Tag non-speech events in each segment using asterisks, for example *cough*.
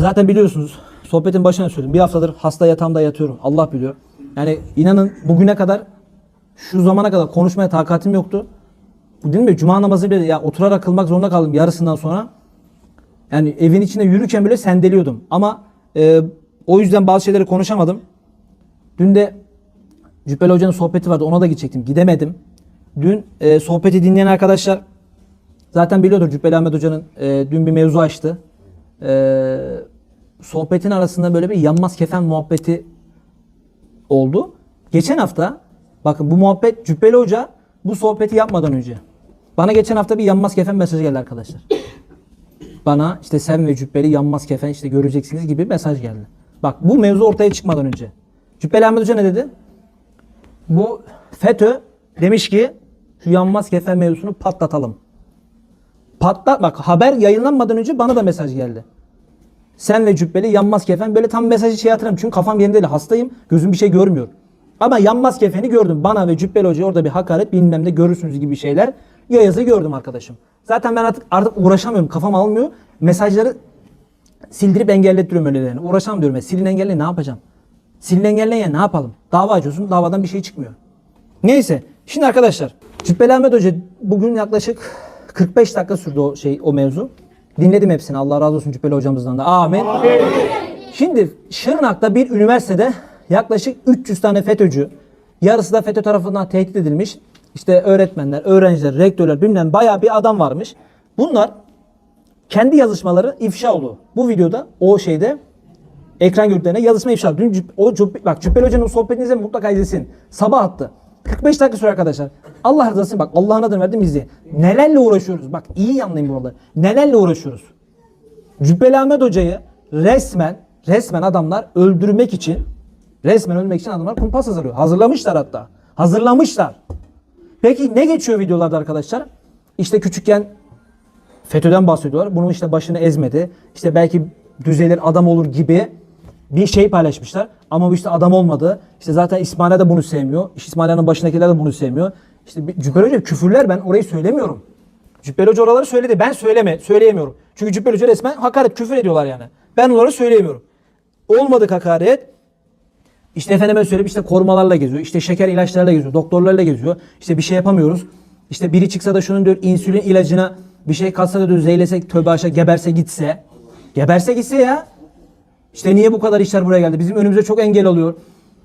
Zaten biliyorsunuz sohbetin başına söyledim. Bir haftadır hasta yatağımda yatıyorum. Allah biliyor. Yani inanın bugüne kadar şu zamana kadar konuşmaya takatim yoktu. Bu değil mi? Cuma namazı bile ya oturarak kılmak zorunda kaldım yarısından sonra. Yani evin içinde yürürken bile sendeliyordum. Ama e, o yüzden bazı şeyleri konuşamadım. Dün de Cübbeli Hoca'nın sohbeti vardı. Ona da gidecektim. Gidemedim. Dün e, sohbeti dinleyen arkadaşlar zaten biliyordur Cübbeli Ahmet Hoca'nın e, dün bir mevzu açtı. E, sohbetin arasında böyle bir yanmaz kefen muhabbeti oldu. Geçen hafta bakın bu muhabbet Cübbeli Hoca bu sohbeti yapmadan önce. Bana geçen hafta bir yanmaz kefen mesajı geldi arkadaşlar. Bana işte sen ve Cübbeli yanmaz kefen işte göreceksiniz gibi mesaj geldi. Bak bu mevzu ortaya çıkmadan önce. Cübbeli Ahmet Hoca ne dedi? Bu FETÖ demiş ki şu yanmaz kefen mevzusunu patlatalım. Patlat bak haber yayınlanmadan önce bana da mesaj geldi. Sen ve Cübbeli yanmaz kefen böyle tam mesajı şey hatırlamıyorum çünkü kafam yerinde değil hastayım gözüm bir şey görmüyor. Ama yanmaz kefeni gördüm. Bana ve Cübbeli Hoca'ya orada bir hakaret bilmem ne görürsünüz gibi şeyler ya yazı gördüm arkadaşım. Zaten ben artık artık uğraşamıyorum. Kafam almıyor. Mesajları sildirip engellettiriyorum öylelerine. Uğraşamam diyorum. ya. Silin engelle ne yapacağım? Silin engelle ya ne yapalım? Dava açıyorsun. Davadan bir şey çıkmıyor. Neyse. Şimdi arkadaşlar. Cübbeli Ahmet Hoca bugün yaklaşık 45 dakika sürdü o şey o mevzu. Dinledim hepsini. Allah razı olsun Cübbeli hocamızdan da. Amin. Şimdi Şırnak'ta bir üniversitede yaklaşık 300 tane FETÖ'cü, yarısı da FETÖ tarafından tehdit edilmiş. İşte öğretmenler, öğrenciler, rektörler bilmem bayağı bir adam varmış. Bunlar kendi yazışmaları ifşa oldu. Bu videoda o şeyde ekran görüntülerine yazışma ifşa. Dün Cüb- o bak Cübbeli Hoca'nın sohbetini izleyin mutlaka izlesin. Sabah attı. 45 dakika süre arkadaşlar. Allah rızası bak Allah'ın adını verdim izleyin. Nelerle uğraşıyoruz? Bak iyi anlayın burada. Nelerle uğraşıyoruz? Cübbeli Ahmet Hoca'yı resmen resmen adamlar öldürmek için resmen öldürmek için adamlar kumpas hazırlıyor. Hazırlamışlar hatta. Hazırlamışlar. Peki ne geçiyor videolarda arkadaşlar? İşte küçükken FETÖ'den bahsediyorlar. Bunun işte başını ezmedi. İşte belki düzelir adam olur gibi bir şey paylaşmışlar. Ama bu işte adam olmadı. İşte zaten İsmail'e de bunu sevmiyor. İşte İsmail'in başındakiler de bunu sevmiyor. İşte Cübbeli Hoca küfürler ben orayı söylemiyorum. Cübbeli Hoca oraları söyledi. Ben söyleme, söyleyemiyorum. Çünkü Cübbeli Hoca resmen hakaret, küfür ediyorlar yani. Ben onları söyleyemiyorum. Olmadık hakaret. İşte efendime söyleyeyim işte korumalarla geziyor. İşte şeker ilaçlarla geziyor. Doktorlarla geziyor. İşte bir şey yapamıyoruz. İşte biri çıksa da şunun diyor insülin ilacına bir şey katsa da diyor zeylese tövbe aşağı geberse gitse. Geberse gitse ya. İşte niye bu kadar işler buraya geldi? Bizim önümüze çok engel oluyor.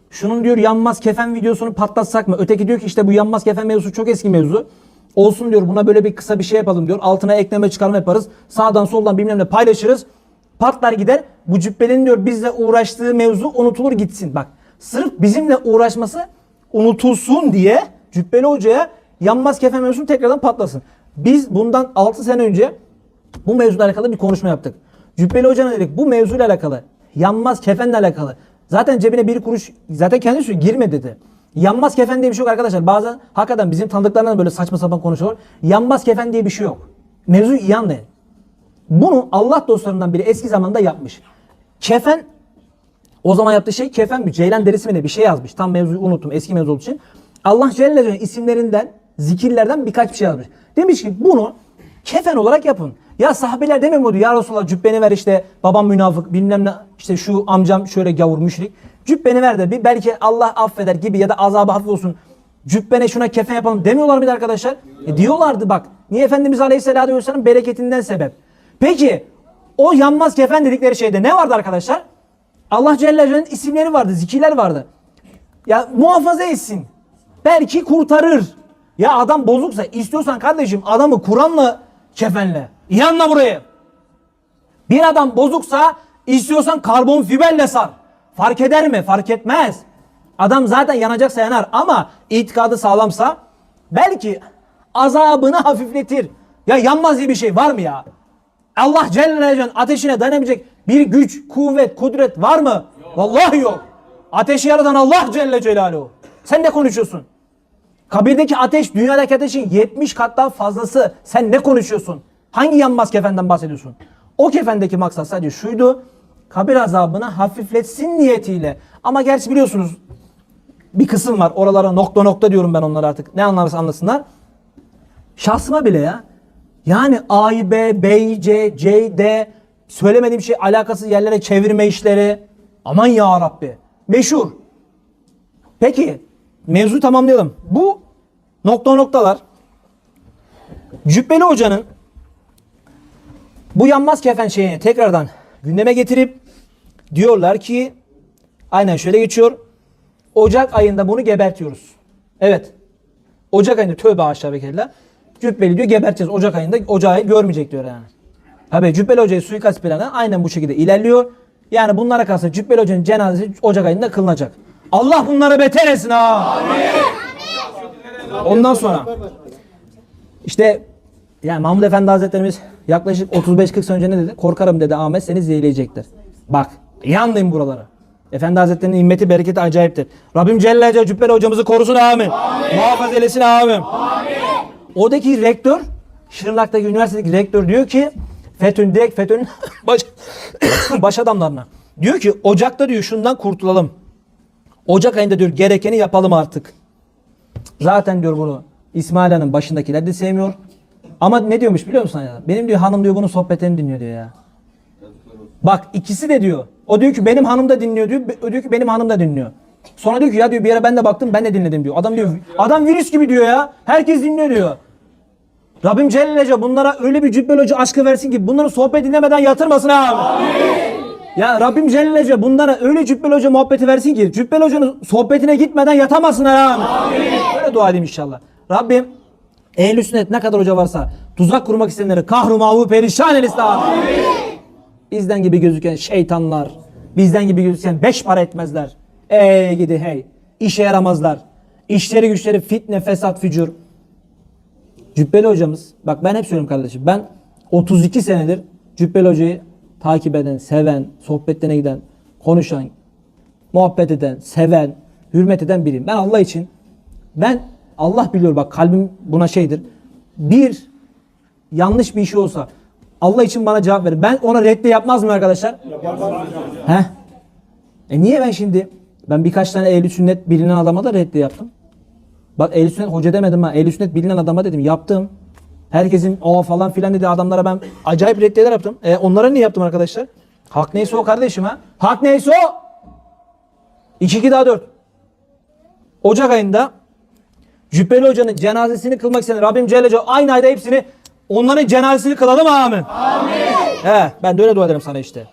Şunun diyor yanmaz kefen videosunu patlatsak mı? Öteki diyor ki işte bu yanmaz kefen mevzusu çok eski mevzu. Olsun diyor buna böyle bir kısa bir şey yapalım diyor. Altına ekleme çıkarma yaparız. Sağdan soldan bilmem ne paylaşırız. Patlar gider. Bu cübbelinin diyor bizle uğraştığı mevzu unutulur gitsin. Bak sırf bizimle uğraşması unutulsun diye Cübbeli Hoca'ya yanmaz kefen mevzusunu tekrardan patlasın. Biz bundan 6 sene önce bu mevzuyla alakalı bir konuşma yaptık. Cübbeli Hoca'na dedik bu mevzuyla alakalı, yanmaz kefenle alakalı. Zaten cebine bir kuruş, zaten kendisi girme dedi. Yanmaz kefen diye bir şey yok arkadaşlar. Bazen hakikaten bizim tanıdıklarından böyle saçma sapan konuşuyorlar. Yanmaz kefen diye bir şey yok. Mevzuyu iyi anlayın. Bunu Allah dostlarından biri eski zamanda yapmış. Kefen o zaman yaptığı şey kefen bir ceylan derisi mi ne bir şey yazmış. Tam mevzuyu unuttum eski mevzu olduğu için. Allah Celle Celaluhu isimlerinden, zikirlerden birkaç bir şey yazmış. Demiş ki bunu kefen olarak yapın. Ya sahabeler demiyor muydu? Ya Resulallah cübbeni ver işte babam münafık bilmem ne işte şu amcam şöyle gavur müşrik. Cübbeni ver de bir belki Allah affeder gibi ya da azabı hafif olsun. Cübbene şuna kefen yapalım demiyorlar mıydı arkadaşlar? E diyorlardı bak. Niye Efendimiz Aleyhisselatü Vesselam'ın bereketinden sebep. Peki o yanmaz kefen dedikleri şeyde ne vardı arkadaşlar? Allah Celle Celaluhu'nun isimleri vardı, zikirler vardı. Ya muhafaza etsin. Belki kurtarır. Ya adam bozuksa istiyorsan kardeşim adamı Kur'an'la kefenle. İnanla buraya. Bir adam bozuksa istiyorsan karbon fiberle sar. Fark eder mi? Fark etmez. Adam zaten yanacaksa yanar ama itikadı sağlamsa belki azabını hafifletir. Ya yanmaz diye bir şey var mı ya? Allah Celle Celaluhu'nun ateşine dayanabilecek bir güç, kuvvet, kudret var mı? Vallahi yok. Ateşi yaratan Allah Celle Celaluhu. Sen ne konuşuyorsun? Kabirdeki ateş dünyadaki ateşin 70 kat daha fazlası. Sen ne konuşuyorsun? Hangi yanmaz kefenden bahsediyorsun? O kefendeki maksat sadece şuydu. Kabir azabını hafifletsin niyetiyle. Ama gerçi biliyorsunuz bir kısım var. Oralara nokta nokta diyorum ben onlara artık. Ne anlarsa anlasınlar. Şahsıma bile ya. Yani A'yı B, B'yi C, C'yi D söylemediğim şey alakasız yerlere çevirme işleri. Aman ya Rabbi. Meşhur. Peki mevzu tamamlayalım. Bu nokta noktalar Cübbeli Hoca'nın bu yanmaz kefen şeyini tekrardan gündeme getirip diyorlar ki aynen şöyle geçiyor. Ocak ayında bunu gebertiyoruz. Evet. Ocak ayında tövbe aşağı ve kella. Cübbeli diyor geberteceğiz. Ocak ayında ocağı görmeyecek diyor yani. Tabii Cübbeli Hoca'yı suikast planı aynen bu şekilde ilerliyor. Yani bunlara kalsa Cübbeli Hoca'nın cenazesi Ocak ayında kılınacak. Allah bunları beter etsin ha. Ondan sonra işte yani Mahmud Efendi Hazretlerimiz yaklaşık 35-40 sene önce ne dedi? Korkarım dedi Ahmet seni zehirleyecektir. Bak iyi anlayın buraları. Efendi Hazretleri'nin himmeti bereketi acayiptir. Rabbim Celle Celle Cübbeli hocamızı korusun amin. Muhafaza eylesin amin. Oradaki rektör Şırnak'taki üniversitedeki rektör diyor ki FETÖ'nün direkt FETÖ'nün *coughs* baş, *coughs* baş adamlarına. Diyor ki Ocak'ta diyor şundan kurtulalım. Ocak ayında diyor gerekeni yapalım artık. Zaten diyor bunu İsmail Han'ın başındakiler de sevmiyor. Ama ne diyormuş biliyor musun? ya? Benim diyor hanım diyor bunun sohbetlerini dinliyor diyor ya. Bak ikisi de diyor. O diyor ki benim hanım da dinliyor diyor. O diyor ki benim hanım da dinliyor. Sonra diyor ki ya diyor bir yere ben de baktım ben de dinledim diyor. Adam diyor adam virüs gibi diyor ya. Herkes dinliyor diyor. Rabbim Celle Celle bunlara öyle bir cübbeli aşkı versin ki bunların sohbet dinlemeden yatırmasın abi. Ya Rabbim Celle Celle bunlara öyle Cübbeli Hoca muhabbeti versin ki Cübbeli Hoca'nın sohbetine gitmeden yatamasınlar abi. Böyle dua edeyim inşallah. Rabbim ehl sünnet ne kadar hoca varsa tuzak kurmak isteyenleri kahru mavu perişan eylesin abi. Bizden gibi gözüken şeytanlar, bizden gibi gözüken beş para etmezler. Ey gidi hey. İşe yaramazlar. İşleri güçleri fitne, fesat, fücur. Cübbeli hocamız, bak ben hep söylüyorum kardeşim. Ben 32 senedir Cübbeli hocayı takip eden, seven, sohbetlerine giden, konuşan, muhabbet eden, seven, hürmet eden biriyim. Ben Allah için, ben Allah biliyor bak kalbim buna şeydir. Bir yanlış bir işi olsa Allah için bana cevap verir. Ben ona reddi yapmaz mı arkadaşlar? He? E niye ben şimdi ben birkaç tane ehli sünnet bilinen adama da reddi yaptım. Bak ehl sünnet hoca demedim ha. ehl sünnet bilinen adama dedim. Yaptım. Herkesin o falan filan dedi adamlara ben acayip reddiyeler yaptım. E, onlara niye yaptım arkadaşlar? Hak neyse o kardeşim ha. Hak neyse o. 2 2 daha 4. Ocak ayında Cübbeli Hoca'nın cenazesini kılmak isteyen Rabbim Celle Celle aynı ayda hepsini onların cenazesini kılalım amin. Amin. He, ben de öyle dua ederim sana işte.